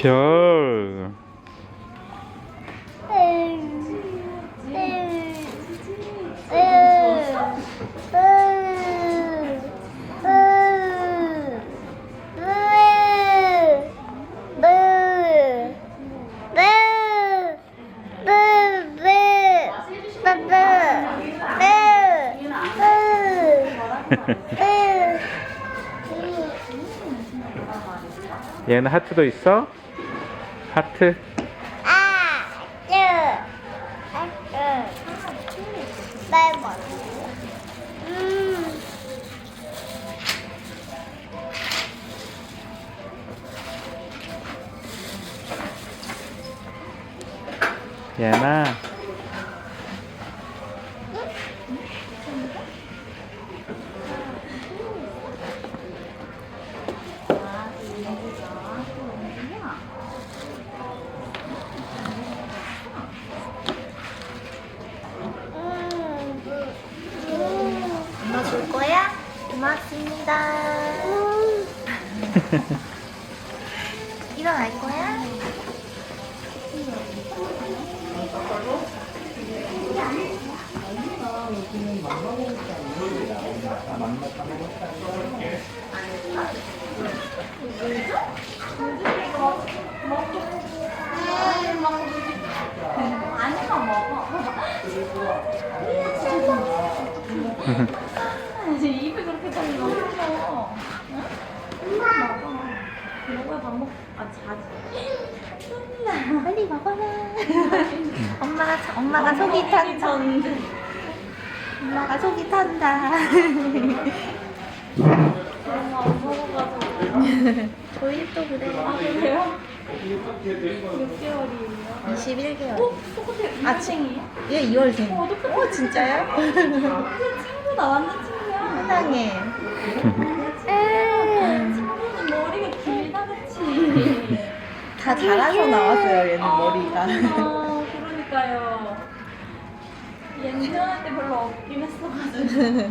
별. 얘는 하트도 있어? 하트? 아, 쭈, 아, 쭈. 레몬. 음. 얘나 엄마 줄 거야? 고맙습니다. 일어날 거야? 이제 입에 그렇게 잘 먹어. 응? 먹어. 먹어야 밥 먹. 아 자지. 손이야. 빨리 먹어라. 엄마가 엄마가 속이 탄다. 전 엄마가 속이 탄다. 엄마 안 먹어가지고. 저희 또 그래요. 아 그래요? 몇 개월이에요? 21개월. 어? 똑같아. 아칭이에요? 얘 2월생. 어, 똑같아. 어 진짜요? 친구다 완전 친구야. 세상에. 친구는 머리가 길다 그치? 다 자라서 나왔어요 얘는 머리가. 아, 그러니까요. 얘는 태어날 때 별로 없긴 했어가지고.